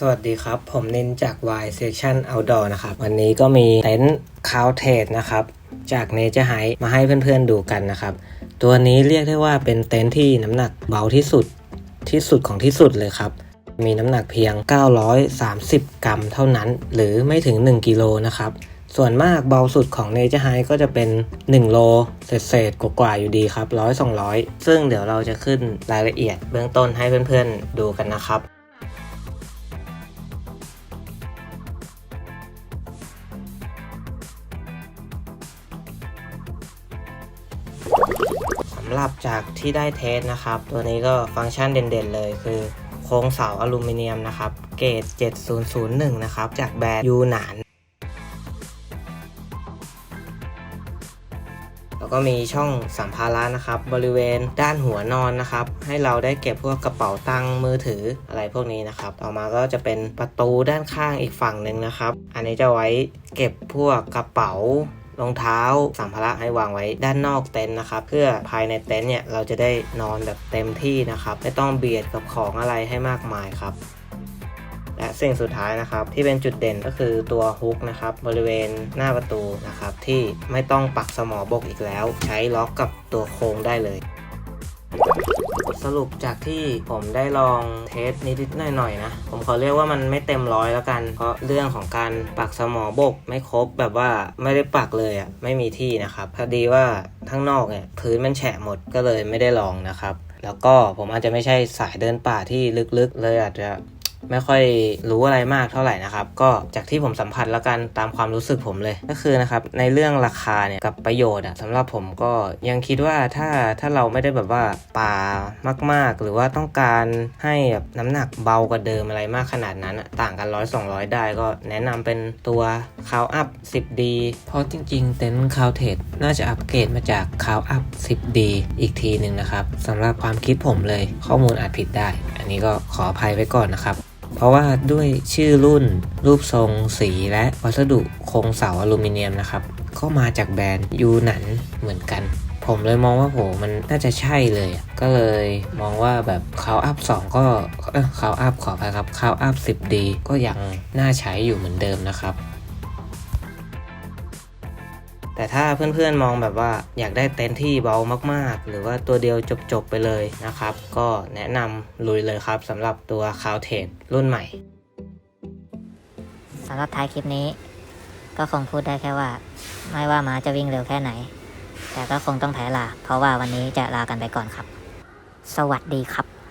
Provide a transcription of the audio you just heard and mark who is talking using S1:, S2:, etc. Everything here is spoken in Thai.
S1: สวัสดีครับ ผมนินจาก Y Section Outdoor นะครับ วันนี้ก็มีเต็นท์คาวเทสนะครับ จาก Nature High มาให้เพื่อนๆดูกันนะครับ ตัวนี้เรียกได้ว่าเป็นเต็นท์ที่น้ำหนักเบาที่สุดที่สุดของที่สุดเลยครับ มีน้ำหนักเพียง 930 กรัมเท่านั้น หรือไม่ถึง 1 กิโลนะครับ ส่วนมากเบาสุดของ Nature High ก็จะเป็น 1 โลเศษๆกว่าๆอยู่ดีครับ100-200 ซึ่งเดี๋ยวเราจะขึ้นรายละเอียดเบื้องต้นให้เพื่อนๆดูกันนะครับำหรับจากที่ได้เทสนะครับ ตัวนี้ก็ฟังก์ชันเด่นๆเลยคือโครงเสาอลูมิเนียมนะครับ เกรด 7001 นะครับ จากแบรนด์ยูหนานแล้วก็มีช่องสัมภาระนะครับ บริเวณด้านหัวนอนนะครับ ให้เราได้เก็บพวกกระเป๋าตังค์มือถืออะไรพวกนี้นะครับ ต่อมาก็จะเป็นประตูด้านข้างอีกฝั่งหนึ่งนะครับ อันนี้จะไว้เก็บพวกกระเป๋า รองเท้าสัมภาระให้วางไว้ด้านนอกเต็นท์นะครับ เพื่อภายในเต็นท์เนี่ยเราจะได้นอนแบบเต็มที่นะครับ ไม่ต้องเบียดกับของอะไรให้มากมายครับและสิ่งสุดท้ายนะครับที่เป็นจุดเด่นก็คือตัวฮุกนะครับบริเวณหน้าประตูนะครับที่ไม่ต้องปักสมอบกอีกแล้ว ใช้ล็อกกับตัวโครงได้เลย สรุปจากที่ผมได้ลองเทสนิดๆหน่อยๆนะ ผมขอเรียกว่ามันไม่เต็มร้อยแล้วกัน เพราะเรื่องของการปักสมอบกไม่ครบแบบว่าไม่ได้ปักเลยอะ่ะไม่มีที่นะครับพอดีว่าข้างนอกเนี่ยพื้นมันแฉะหมดก็เลยไม่ได้ลองนะครับ แล้วก็ผมอาจจะไม่ใช่สายเดินป่าที่ลึกๆ เลยอาจจะ ไม่ค่อยรู้อะไรมากเท่าไหร่นะครับ ก็จากที่ผมสัมผัสแล้วกันตามความรู้สึกผมเลย ก็คือนะครับในเรื่องราคาเนี่ยกับประโยชน์อะสำหรับผมก็ยังคิดว่าถ้าถ้าเราไม่ได้แบบว่าป่ามาก ๆ หรือว่าต้องการให้แบบน้ำหนักเบากว่าเดิมอะไรมากขนาดนั้นต่างกันร้อยสองได้ก็แนะนำเป็นตัวคาวอัพ 10D เพราะจริง ๆ เต็นท์คาวเทสน่าจะอัปเกรดมาจากคาวอัพ 10D อีกทีหนึ่งนะครับสำหรับความคิดผมเลยข้อมูลอาจผิดได้ อันนี้ก็ขออภัยไว้ก่อนนะครับ เพราะว่าด้วยชื่อรุ่น รูปทรง สีและวัสดุโครงเสาอลูมิเนียมนะครับ ก็มาจากแบรนด์ยูหนันเหมือนกัน ผมเลยมองว่าโหมันน่าจะใช่เลย ก็เลยมองว่าแบบคาวอัพ2ก็เออคาวอัพขออภัยครับคาวอัพ 10D ก็ยังน่าใช้อยู่เหมือนเดิมนะครับ แต่ถ้าเพื่อนๆมองแบบว่าอยากได้เต็นท์ที่เบามากๆ หรือว่าตัวเดียวจบๆไปเลยนะครับ ก็แนะนำลุยเลยครับสำหรับตัวคาวเทสรุ่นใหม่
S2: สำหรับท้ายคลิปนี้ ก็คงพูดได้แค่ว่า ไม่ว่าหมาจะวิ่งเร็วแค่ไหน แต่ก็คงต้องแพ้ลา เพราะว่าวันนี้จะลากันไปก่อนครับ สวัสดีครับ